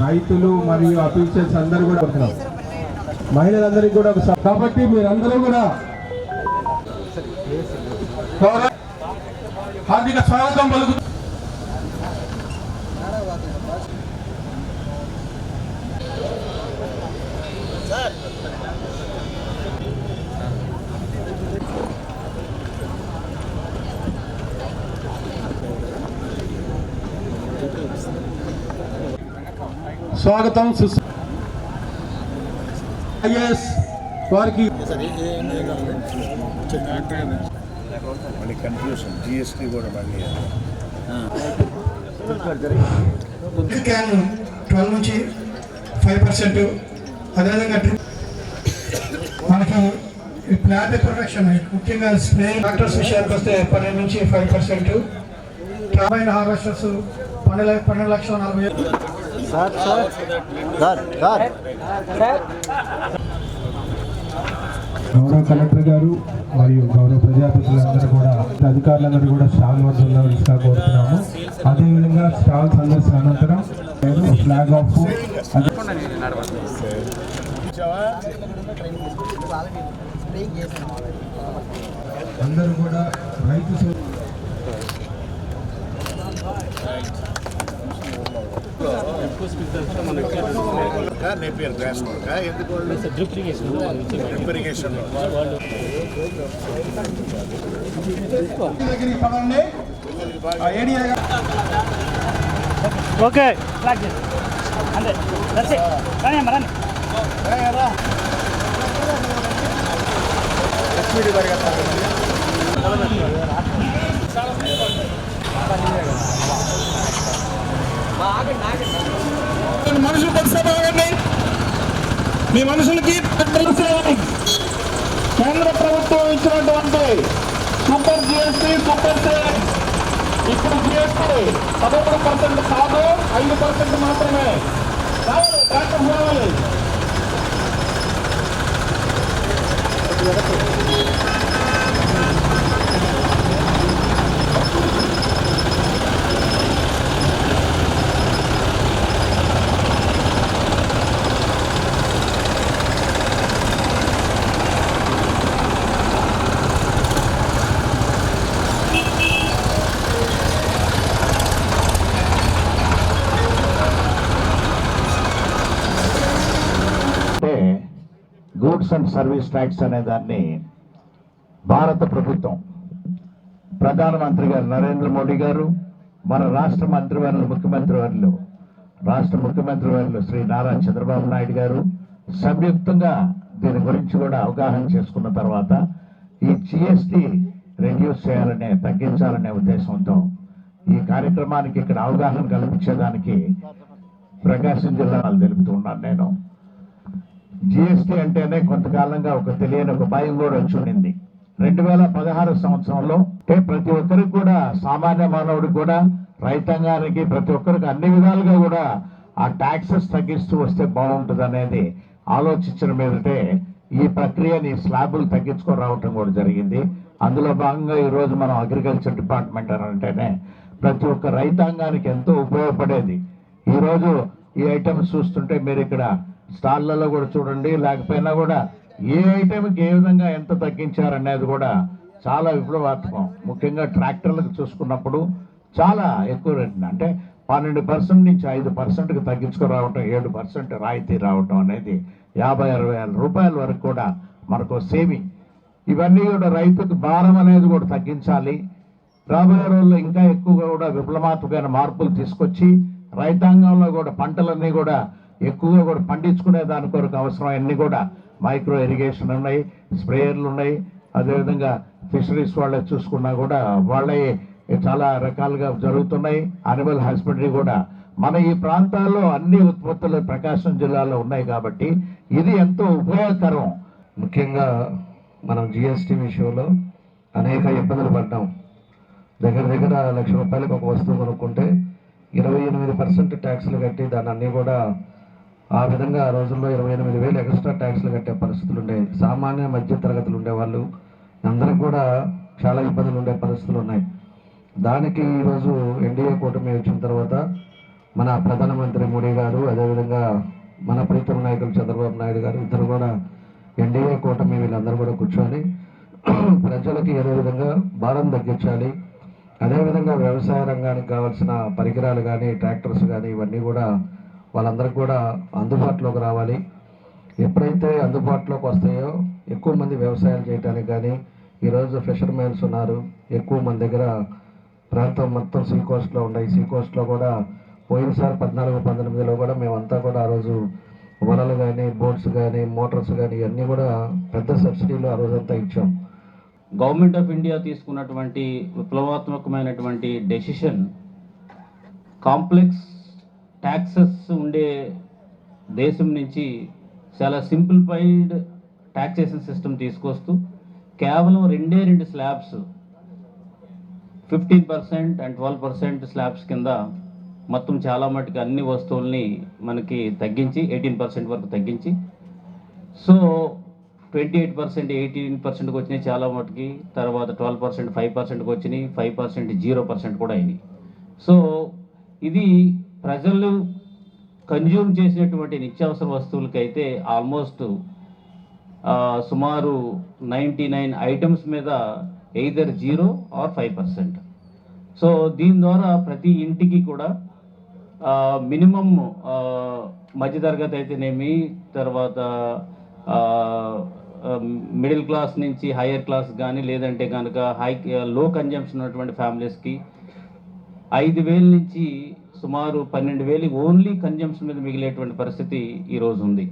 రైతులు మరియు అఫీషియల్స్ అందరూ కూడా వస్తున్నారు మహిళలందరికీ కూడా ఒక కాబట్టి మీరందరూ కూడా హార్దిక స్వాగతం పలుకు స్వాగతం ఐఎస్ వారికి మళ్ళీ కన్ఫ్యూషన్ జిఎస్టీ కూడా మళ్ళీ ట్వెల్వ్ నుంచి ఫైవ్ పర్సెంట్ అదేవిధంగా మనకి ఈ ప్లాంట్ ప్రొడక్షన్ ముఖ్యంగా స్ప్రే డాక్టర్స్ విషయానికి వస్తే పన్నెండు నుంచి ఫైవ్ పర్సెంట్. టర్బైన్ హార్వెస్టర్స్ పన్నెండు పన్నెండు లక్షల నలభై. గౌరవ కలెక్టర్ గారు మరియు గౌరవ ప్రజాప్రతినిధులందరూ కూడా అధికారులందరూ కూడా స్టాల్ వద్ద ఉండవలసిగా కోరుతున్నాము. అదేవిధంగా స్టాల్ సందర్శన అనంతరం ఫ్లాగ్ ఆఫ్. అందరూ కూడా రైతు నేపియర్ గ్రాస్ కొడుక ఎందుకు డ్రిప్ ఇరిగేషన్ దగ్గరికి పదండి ఓకే. ఫ్లాగ్ చేసి అంతే. దర్శి రాని అమ్మ రాని మనుషులు కొద్దిసేపు మీ మనుషులకి కేంద్ర ప్రభుత్వం ఇచ్చినటువంటి సూపర్ జిఎస్టీ సూపర్ సేవింగ్స్ ఇప్పుడు జిఎస్టీ పదమూడు పర్సెంట్ కాదు ఐదు పర్సెంట్ మాత్రమే. రావాలి ట్రాక్టర్ రావాలి అంటే గూడ్స్ అండ్ సర్వీస్ ట్యాక్స్ అనే దాన్ని భారత ప్రభుత్వం ప్రధానమంత్రి గారు నరేంద్ర మోడీ గారు మన రాష్ట్ర మంత్రివర్యులు ముఖ్యమంత్రి వర్యులు రాష్ట్ర ముఖ్యమంత్రి వర్యులు శ్రీ నారా చంద్రబాబు నాయుడు గారు సంయుక్తంగా దీని గురించి కూడా అవగాహన చేసుకున్న తర్వాత ఈ జిఎస్టి రెడ్యూస్ చేయాలనే తగ్గించాలనే ఉద్దేశంతో ఈ కార్యక్రమానికి ఇక్కడ అవగాహన కల్పించేదానికి ప్రకాశం జిల్లా తెలుపుతూ ఉన్నాను నేను. జిఎస్టీ అంటేనే కొంతకాలంగా ఒక తెలియని ఒక భయం కూడా వచ్చి ఉండింది. రెండు వేల పదహారు సంవత్సరంలో అంటే ప్రతి ఒక్కరికి కూడా సామాన్య మానవుడికి కూడా రైతాంగానికి ప్రతి ఒక్కరికి అన్ని విధాలుగా కూడా ఆ ట్యాక్సెస్ తగ్గిస్తూ వస్తే బాగుంటుంది అనేది ఆలోచించిన మీదటే ఈ ప్రక్రియని స్లాబులు తగ్గించుకొని రావటం కూడా జరిగింది. అందులో భాగంగా ఈరోజు మనం అగ్రికల్చర్ డిపార్ట్మెంట్ అని అంటేనే ప్రతి ఒక్క రైతాంగానికి ఎంతో ఉపయోగపడేది. ఈరోజు ఈ ఐటమ్స్ చూస్తుంటే మీరు ఇక్కడ స్టాల్లలో కూడా చూడండి లేకపోయినా కూడా ఏ ఐటమ్కి ఏ విధంగా ఎంత తగ్గించారనేది కూడా చాలా విప్లవాత్మకం. ముఖ్యంగా ట్రాక్టర్లకు చూసుకున్నప్పుడు చాలా ఎక్కువ రేటు అంటే పన్నెండు పర్సెంట్ నుంచి ఐదు పర్సెంట్కి తగ్గించుకురావటం ఏడు పర్సెంట్ రాయితీ రావటం అనేది యాభై అరవై వేల రూపాయల వరకు కూడా మనకు సేవింగ్. ఇవన్నీ కూడా రైతుకు భారం అనేది కూడా తగ్గించాలి. రాబోయే రోజుల్లో ఇంకా ఎక్కువగా కూడా విప్లవాత్మకమైన మార్పులు తీసుకొచ్చి రైతాంగంలో కూడా పంటలన్నీ కూడా ఎక్కువగా కూడా పండించుకునే దాని కొరకు అవసరమన్నీ కూడా మైక్రో ఇరిగేషన్ ఉన్నాయి స్ప్రేయర్లు ఉన్నాయి. అదేవిధంగా ఫిషరీస్ వాళ్ళే చూసుకున్నా కూడా వాళ్ళే చాలా రకాలుగా జరుగుతున్నాయి. అనిమల్ హస్బెండరీ కూడా మన ఈ ప్రాంతాల్లో అన్ని ఉత్పత్తులు ప్రకాశం జిల్లాలో ఉన్నాయి కాబట్టి ఇది ఎంతో ఉపయోగకరం. ముఖ్యంగా మనం జిఎస్టీ విషయంలో అనేక ఇబ్బందులు పడ్డాం. దగ్గర దగ్గర లక్ష రూపాయలకు ఒక వస్తువు కొనుక్కుంటే ఇరవై ఎనిమిది పర్సెంట్ ట్యాక్స్లు కట్టి దాన్ని అన్నీ కూడా ఆ విధంగా ఆ రోజుల్లో ఇరవై ఎనిమిది వేలు ఎక్స్ట్రా ట్యాక్స్లు కట్టే పరిస్థితులు ఉండేవి సామాన్య మధ్య తరగతులు ఉండేవాళ్ళు అందరికి కూడా చాలా ఇబ్బందులు ఉండే పరిస్థితులు ఉన్నాయి. దానికి ఈరోజు ఎన్డీఏ కూటమి వచ్చిన తర్వాత మన ప్రధానమంత్రి మోడీ గారు అదేవిధంగా మన ప్రీతం నాయకులు చంద్రబాబు నాయుడు గారు ఇద్దరు కూడా ఎన్డీఏ కూటమి వీళ్ళందరూ కూడా కూర్చొని ప్రజలకి ఏదో విధంగా భారం తగ్గించాలి అదేవిధంగా వ్యవసాయ రంగానికి కావాల్సిన పరికరాలు కానీ ట్రాక్టర్స్ కానీ ఇవన్నీ కూడా వాళ్ళందరికీ కూడా అందుబాటులోకి రావాలి. ఎప్పుడైతే అందుబాటులోకి వస్తాయో ఎక్కువ మంది వ్యవసాయం చేయడానికి కానీ ఈరోజు ఫిషర్మెన్స్ ఉన్నారు. ఎక్కువ మంది దగ్గర ప్రాంతం మొత్తం సీ కోస్ట్లో ఉన్నాయి. సీ కోస్ట్లో కూడా పోయినసారి పద్నాలుగు పంతొమ్మిదిలో కూడా మేమంతా కూడా ఆ రోజు వలలు కానీ బోట్స్ కానీ మోటార్స్ కానీ ఇవన్నీ కూడా పెద్ద సబ్సిడీలు ఆ రోజంతా ఇచ్చాం. గవర్నమెంట్ ఆఫ్ ఇండియా తీసుకున్నటువంటి విప్లవాత్మకమైనటువంటి డెసిషన్ కాంప్లెక్స్ ట్యాక్సెస్ ఉండే దేశం నుంచి చాలా సింప్లిఫైడ్ ట్యాక్సేషన్ సిస్టమ్ తీసుకొస్తూ కేవలం రెండే రెండు slabs fifteen percent and twelve percent slabs కింద మొత్తం చాలా మటుకు అన్ని వస్తువుల్ని మనకి తగ్గించి ఎయిటీన్ పర్సెంట్ వరకు తగ్గించి. So twenty eight percent eighteen పర్సెంట్కి వచ్చినాయి చాలా మటుకి తర్వాత ట్వెల్వ్ పర్సెంట్ ఫైవ్ పర్సెంట్కి వచ్చినాయి ఫైవ్ పర్సెంట్ జీరో పర్సెంట్ కూడా అయినాయి. సో ఇది ప్రజలు కన్జ్యూమ్ చేసినటువంటి నిత్యావసర వస్తువులకైతే ఆల్మోస్ట్ సుమారు నైంటీ నైన్ ఐటమ్స్ మీద either zero or five percent. So దీని ద్వారా ప్రతి ఇంటికి కూడా మినిమమ్ మధ్యతరగతి అయితేనేమి తర్వాత మిడిల్ క్లాస్ నుంచి హయ్యర్ క్లాస్ కానీ లేదంటే కనుక హై లో కన్జంప్షన్ ఉన్నటువంటి ఫ్యామిలీస్కి ఐదు వేల నుంచి సుమారు పన్నెండు వేలు ఓన్లీ కన్జంప్షన్ మీద మిగిలేటువంటి పరిస్థితి ఈరోజు ఉంది.